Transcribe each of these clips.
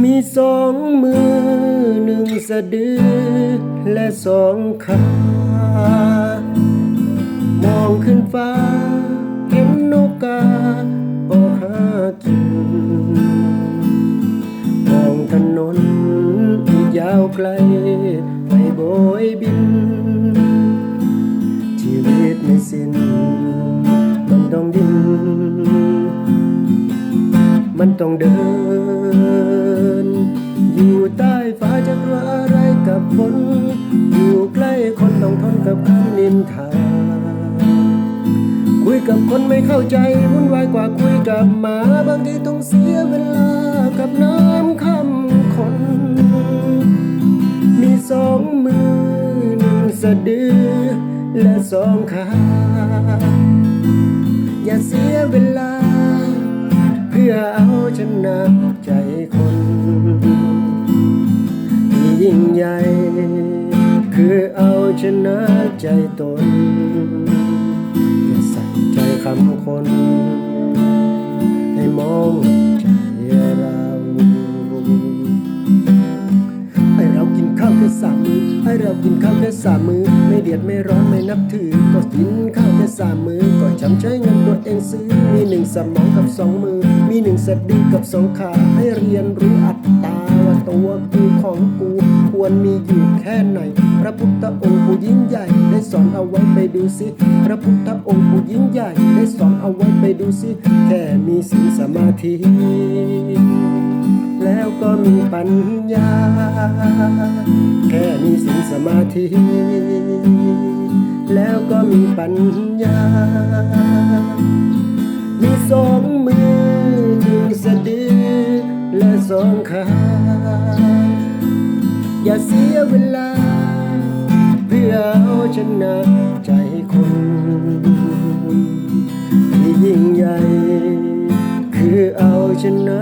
มีสองมือหนึ่งสะดือและสองขามองขึ้นฟ้า เห็นนกกาออกหากินมองถนนอีกยาวไกล ไปโบยบิน ชีวิตไม่สิ้นมันต้องดิ้นมันต้องเดิน อยู่ใต้ฟ้าจะกลัวอะไรกับฝนอยู่ใกล้คนต้องทนกับคำนินทา คุยกับคนไม่เข้าใจวุ่นวายกว่าคุยกับหมาบางทีต้องเสียเวลากับน้ำคำคน มีสองมือหนึ่งสะดือ และสองขาอย่าเสียเวลา เพื่อเอาชนะใจคน ยิ่งใหญ่ คือเอาชนะใจตนอย่าใส่ใจคำคน ให้มองใจเราไอเรากินข้าวแค่สามมือไอเรากินข้าวแค่สามมือไม่เดือดไม่ร้อนไม่นับถือ ก็กินข้าวแค่สามมือก็จำใช้เงินตัวเองซื้อ มีหนึ่งสมองกับสองมือ มีหนึ่งสะดือกับสองขาให้เรียนรู้อัตตา ตัวกูของกูควรมีอยู่แค่ไหน พระพุทธองค์ผู้ยิ่งใหญ่ได้สอนเอาไว้ไปดูสิ พระพุทธองค์ผู้ยิ่งใหญ่ได้สอนเอาไว้ไปดูสิ แค่มีศีลสมาธิ แล้วก็มีปัญญา แค่มีศีลสมาธิ แล้วก็มีปัญญา มีสองมือหนึ่งสะดือ สองขาอย่าเสียเวลา เพื่อเอาชนะใจคนที่ยิ่งใหญ่ คือเอาชนะ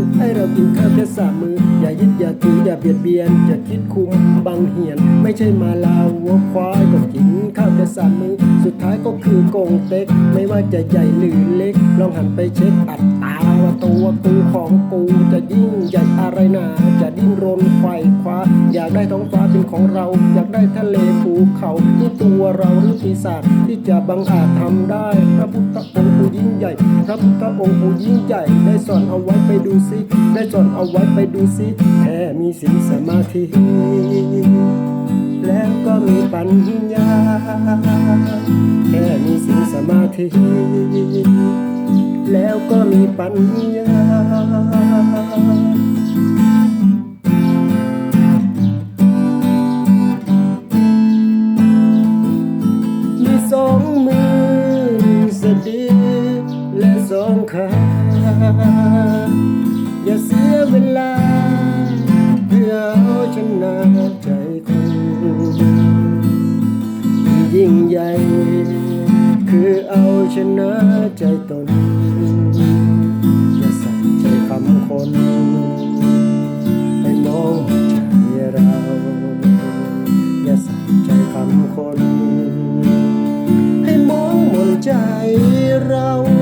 อไอเรากินข้าวแค่สามมือ อย่ายึดอย่าถืออย่าเบียดเบียนอย่าคิดคุมบังเหียน ไม่ใช่มาลาวัวควายก็กินข้าวแค่สามมือ สุดท้ายก็คือโกงเต็ก ไม่ว่าจะใหญ่หรือเล็ก ลองหันไปเช็คอัด ว่าตัวกูของกูจะยิ่งใหญ่อะไรหนาจะดิ้นรนไขว่คว้า อยากได้ท้องฟ้าเป็นของเรา อยากได้ทะเลภูเขาที่ตัวเราหรือปีศาจที่จะบังอาจทำได้ พระพุทธองค์ผู้ยิ่งใหญ่ พระพุทธองค์ผู้ยิ่งใหญ่ ได้สอนเอาไว้ไปดูสิได้สอนเอาไว้ไปดูสิแค่มีศีลสมาธิ แล้วก็มีปัญญา แค่มีศีลสมาธิ แล้วก็มีปัญญา มีสองมือสะดือและสองขาอย่าเสียเวลาเพื่อเอาชนะใจคนที่ยิ่งใหญ่ คือเอาชนะใจ now